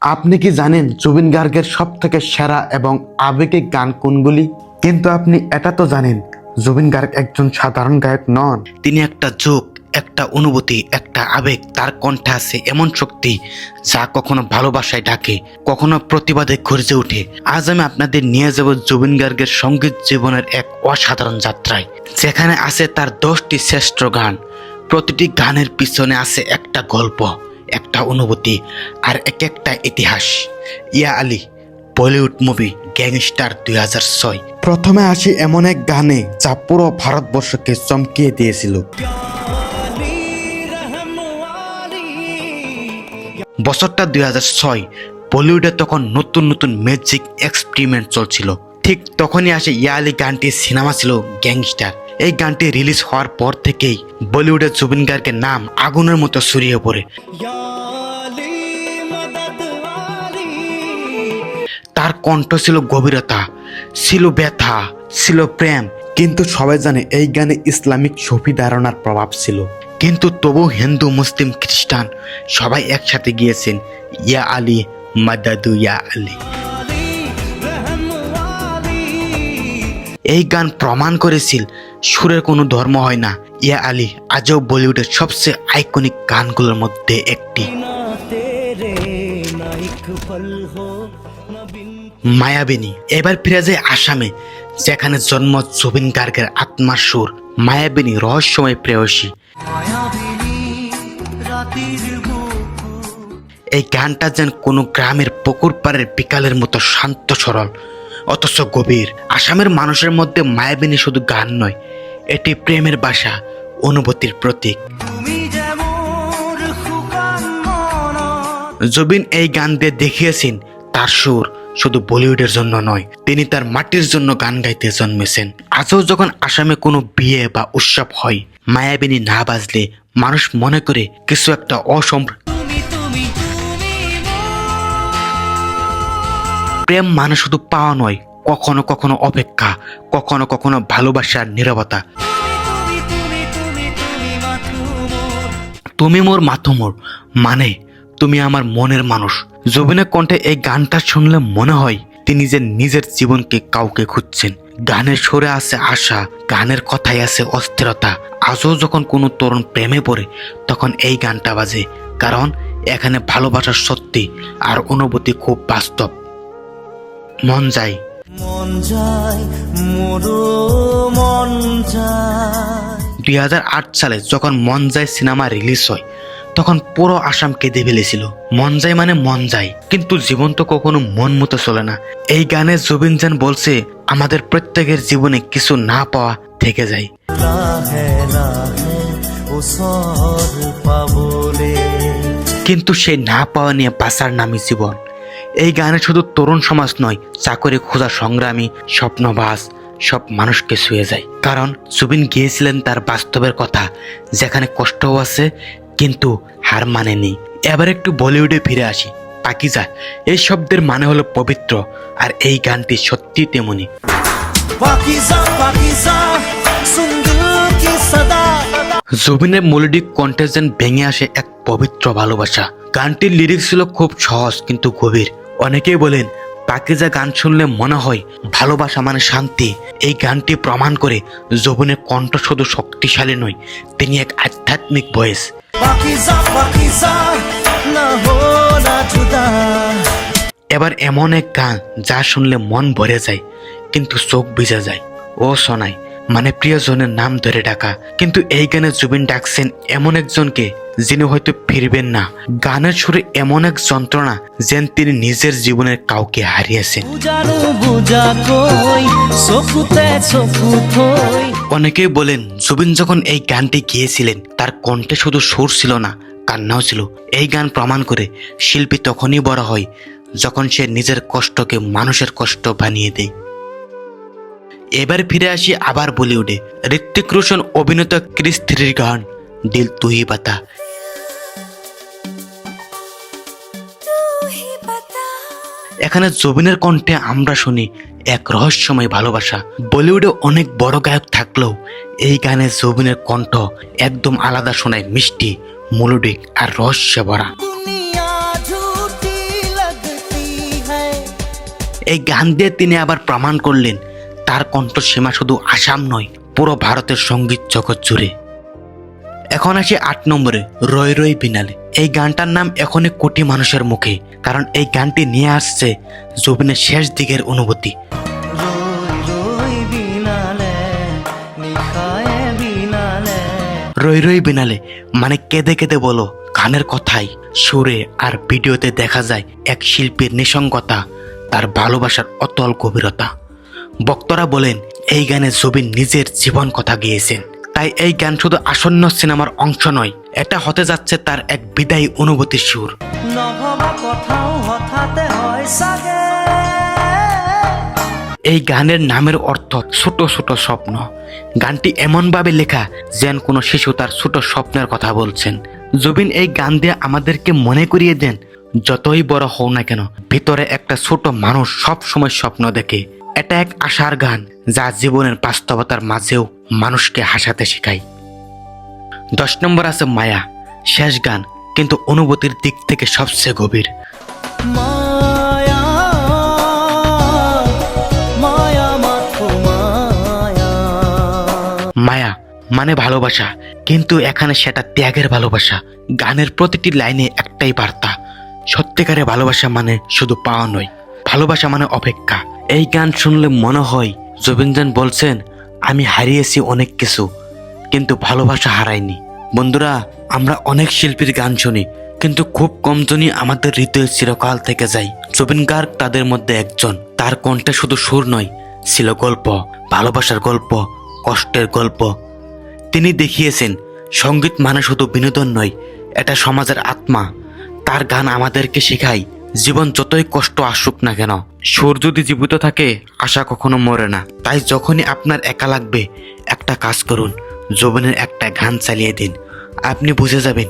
আপনি কি জানেন জুবিন গার্গের সব থেকে সেরা এবং আবেগিক গান কোনগুলি? কিন্তু আপনি এটা তো জানেন, জুবিন গার্গ একজন সাধারণ গায়ক নন। তিনি একটা যোগ, একটা অনুভূতি, একটা আবেগ, তার কণ্ঠে আছে এমন শক্তি যা কখনো ভালোবাসায় ডাকে কখনো প্রতিবাদে গর্জে ওঠে। আজ আমি আপনাদের নিয়ে যাব জুবিন গার্গের সংগীত জীবনের এক অসাধারণ যাত্রায়। যেখানে আছে তার দশটি শ্রেষ্ঠ গান। প্রতিটি গানের পিছনে আছে একটা গল্প। একটা অনুভূতি আর এক একটা ইতিহাস। Ya Ali Bollywood movie Gangster দুই হাজার ছয়। প্রথমে আসি এমন এক গানে যা পুরো ভারতবর্ষকে চমকিয়ে দিয়েছিল। বছরটা দুই হাজার ছয় বলিউডে তখন নতুন নতুন ম্যাজিক এক্সপেরিমেন্ট চলছিল। ঠিক তখনই আসে ইয়ালি গানটির সিনেমা ছিল গ্যাংস্টার। এই গানটি রিলিজ হওয়ার পর থেকেই বলিউডের জুবিন গার্গের নাম আগুনের মতো ছড়িয়ে পড়ে। তার কণ্ঠ ছিল গভীরতা ছিল ব্যথা ছিল প্রেম কিন্তু সবাই জানে এই গানে ইসলামিক সফি ধারণার প্রভাব ছিল। কিন্তু তবু হিন্দু মুসলিম খ্রিস্টান সবাই একসাথে গিয়েছেন ইয়া আলী মাদাদু ইয়া আলী। এই গান প্রমাণ করেছিল, সুরের কোনো ধর্ম হয় না। ইয়া আলী, আজও বলিউডের সবচেয়ে আইকনিক গানগুলোর মধ্যে একটি। মায়াবিনী, এবার ফিরে যায় আসামে, যেখানে জন্ম জুবিন গার্গের আত্মার সুর। মায়াবিনী রহস্যময় প্রেয়সী। এই গানটা যেন কোনো গ্রামের পুকুর পাড়ের বিকালের মতো শান্ত সরল। অথচ গভীর আসামের মানুষের মধ্যে মায়াবিনী শুধু গান নয় এটি প্রেমের বাসা অনুভূতির প্রতীক। জবিন এই গান দিয়ে দেখিয়েছেন তার সুর শুধু বলিউডের জন্য নয় তিনি তার মাটির জন্য গান গাইতে জন্মেছেন। আজও যখন আসামে কোনো বিয়ে বা উৎসব হয় মায়াবিনী না বাজলে মানুষ মনে করে কিছু একটা অসম প্রেম মানে শুধু পাওয়া নয়, কখনো কখনো অপেক্ষা, কখনো কখনো ভালোবাসার নীরবতা। তুমি মোর মাথুমোর মানে তুমি আমার মনের মানুষ। জবিনের কণ্ঠে এই গানটা শুনলে মনে হয় তিনি যে নিজের জীবনকে কাউকে খুঁজছেন। গানের সুরে আছে আশা, গানের কথায় আছে অস্থিরতা। আজও যখন কোনো তরুণ প্রেমে পড়ে, তখন এই গানটা বাজে। কারণ এখানে ভালোবাসার সত্যি আর অনুভূতি খুব বাস্তব। মন যায়। মন যায় মোরো মন যায়। দুই সালে যখন মন যায় সিনেমা রিলিজ হয় তখন পুরো আসাম কেঁদে ফেলেছিল। মন যায় মানে মন যায়। কিন্তু জীবন তো কখনো মন মতো চলে না। এই গানে জুবিন জান বলছে আমাদের প্রত্যেকের জীবনে কিছু না পাওয়া থেকে যায়। কিন্তু সেই না পাওয়া নিয়ে বাঁচার নামই জীবন। এই গানে শুধু তরুণ সমাজ নয় চাকরি খোঁজা সংগ্রামী স্বপ্নবাস সব মানুষকে ছুঁয়ে যায়। কারণ জুবিন গিয়েছিলেন তার বাস্তবের কথা যেখানে কষ্টও আছে কিন্তু হার মানেনি। এবার একটু বলিউডে ফিরে আসি। পাকিজা এই শব্দের মানে হলো পবিত্র আর এই গানটি সত্যি তেমনি। জুবিনের মৌলিক কণ্ঠে যেন ভেঙে আসে এক পবিত্র ভালোবাসা। গানটির লিরিক্স ছিল খুব সহজ কিন্তু গভীর। অনেকেই বলেন পাকিজা গান শুনলে মনে হয় ভালোবাসা মানে শান্তি। এই গানটি প্রমাণ করে জুবিনের কণ্ঠ শুধু শক্তিশালী নয় তিনি এক আধ্যাত্মিক জুদা। এবার এমন এক গান যা শুনলে মন ভরে যায় কিন্তু চোখ ভিজে যায়। ও শোনায় মানে প্রিয়জনের নাম ধরে ডাকা। কিন্তু এই গানে জুবিন ডাকছেন এমন একজনকে যিনি হয়তো ফিরবেন না। গানের সুরে এমন এক যন্ত্রণা যেন তিনি নিজের জীবনের কাউকে হারিয়েছেন। অনেকেই বলেন জুবিন যখন এই গানটি গিয়েছিলেন তার কণ্ঠে শুধু সুর ছিল না কান্নাও ছিল। এই গান প্রমাণ করে শিল্পী তখনই বড় হয় যখন সে নিজের কষ্টকে মানুষের কষ্ট বানিয়ে দেয়। এবার ফিরে আসি আবার বলিউডে। ঋত্বিক রোশন, অভিনেতা ক্রিস থ্রির গান, দিল তুই পাতা এখানে জবিনের কণ্ঠে আমরা শুনি এক রহস্যময় ভালোবাসা। বলিউডে অনেক বড় গায়ক থাকলেও এই গানে জবিনের কণ্ঠ একদম আলাদা শোনায় মিষ্টি, মেলোডিক আর রহস্য ভরা। এই গান দিয়ে তিনি আবার প্রমাণ করলেন তার কণ্ঠসীমা শুধু আসাম নয়, পুরো ভারতের সংগীত জগৎ জুড়ে। এখন আসি আট নম্বরে, রয় রয় বিনালে। এই গানটার নাম এখনই কোটি মানুষের মুখে, কারণ এই গানটি নিয়ে আসছে জুবিনের শেষ দিকের অনুভূতি। রই রই বিনালে মানে কেঁদে কেঁদে বলো, গানের কথাই, সুরে আর ভিডিওতে দেখা যায় এক শিল্পীর নিসঙ্গতা, তার ভালোবাসার অতল গভীরতা। বক্তরা বলেন এই গানে জুবিন নিজের জীবন কথা গিয়েছেন। তাই এই গান শুধু আসন্ন সিনেমার অংশ নয় এটা হতে যাচ্ছে তার এক বিদায়ী অনুভূতির সুর। এই গানের নামের অর্থ ছোট ছোট স্বপ্ন। গানটি এমনভাবে লেখা যেন কোনো শিশু তার ছোট স্বপ্নের কথা বলছেন। জুবিন এই গান দিয়ে আমাদেরকে মনে করিয়ে দেন যতই বড় হও না কেন ভিতরে একটা ছোট মানুষ সব সময় স্বপ্ন দেখে। এটা এক আশার গান যা জীবনের বাস্তবতার মাঝেও মানুষকে হাসাতে শেখায়। দশ নম্বর আছে মায়া শেষ গান কিন্তু অনুভূতির দিক থেকে সবচেয়ে গভীর। মায়া মায়া মায়া। মায়া মানে ভালোবাসা কিন্তু এখানে সেটা ত্যাগের ভালোবাসা। গানের প্রতিটি লাইনে একটাই বার্তা সত্যিকারের ভালোবাসা মানে শুধু পাওয়া নয়। ভালোবাসা মানে অপেক্ষা। এই গান শুনলে মনে হয় জবিনজান বলছেন, আমি হারিয়েছি অনেক কিছু, কিন্তু ভালোবাসা হারাইনি। বন্ধুরা, আমরা অনেক শিল্পীর গান শুনি, কিন্তু খুব কম জনই আমাদের হৃদয়ে চিরকাল থেকে যায়। জুবিন গার্গ তাদের মধ্যে একজন। তার কণ্ঠে শুধু সুর নয়, ছিল গল্প, ভালোবাসার গল্প, কষ্টের গল্প। তিনি দেখিয়েছেন, সংগীত মানে শুধু বিনোদন নয়, এটা সমাজের আত্মা। তার গান আমাদেরকে শেখায় জীবন যতই কষ্ট আসুক না কেন সুর যদি জীবিত থাকে, আশা কখনো মরে না। তাই যখনই আপনার একা লাগবে, একটা কাজ করুন জবনের একটা গান চালিয়ে দিন। আপনি বুঝে যাবেন,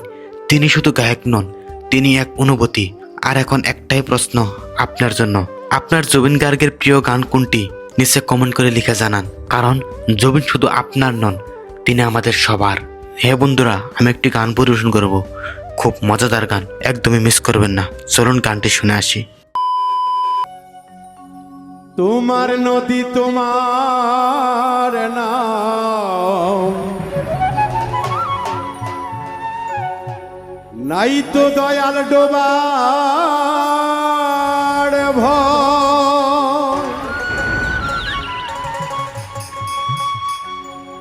তিনি শুধু গায়ক নন, তিনি এক অনুভূতি। আর এখন একটাই প্রশ্ন আপনার জন্য। আপনার জবিন গার্গের প্রিয় গান কোনটি? নিচে কমেন্ট করে লিখে জানান। কারণ, জবিন শুধু আপনার নন, তিনি আমাদের সবার। হে বন্ধুরা, আমি একটি গান পরিবেশন করব। খুব মজাদার গান, একদমই মিস করবেন না। চলুন গানটি শুনে আসি। তোমার নদী তোমার নাই তো দয়াল ডোবার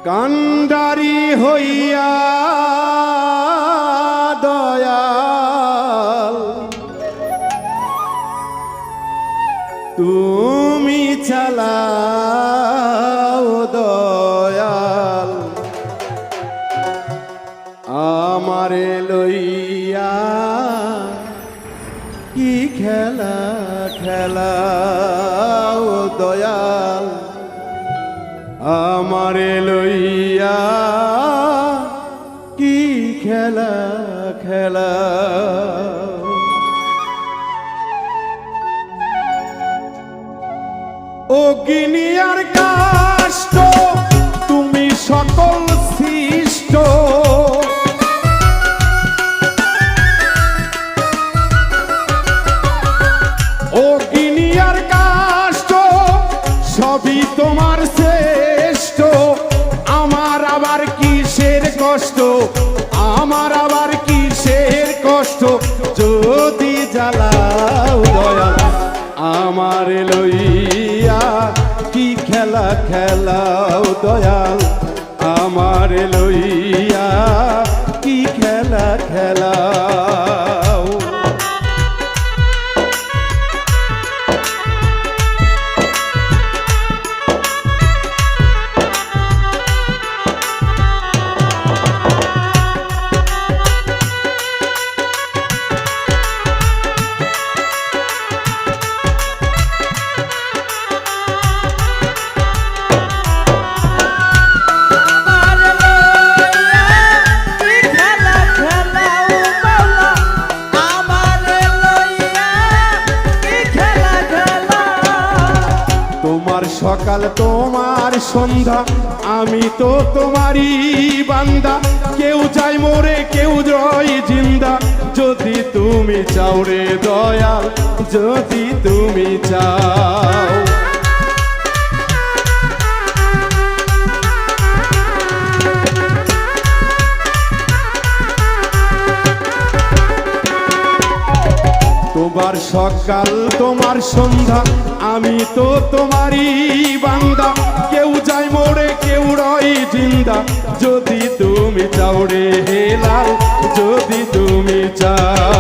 কান্ডারি হইয়া খেলাও দয়াল আমারে লইয়া কি খেলা খেলা? অগ্নিয়ার কাষ্ট তুমি সকল আমার লইয়া কি খেলা খেলাও দয়াল? আমার লইয়া কি খেলা খেলাও তোমার সন্ধ্যা, আমি তো তোমারই বান্দা। কেউ যাই মোরে, কেউ জয় জিন্দা। যদি তুমি চাও রে দয়াল, যদি তুমি চাও। তোমার সকাল, তোমার সন্ধ্যা আমি তো তোমারই বান্দা। কেউ যায় মোড়ে, কেউ রই জিন্দা। যদি তুমি চাও রে হেলাল, যদি তুমি চাও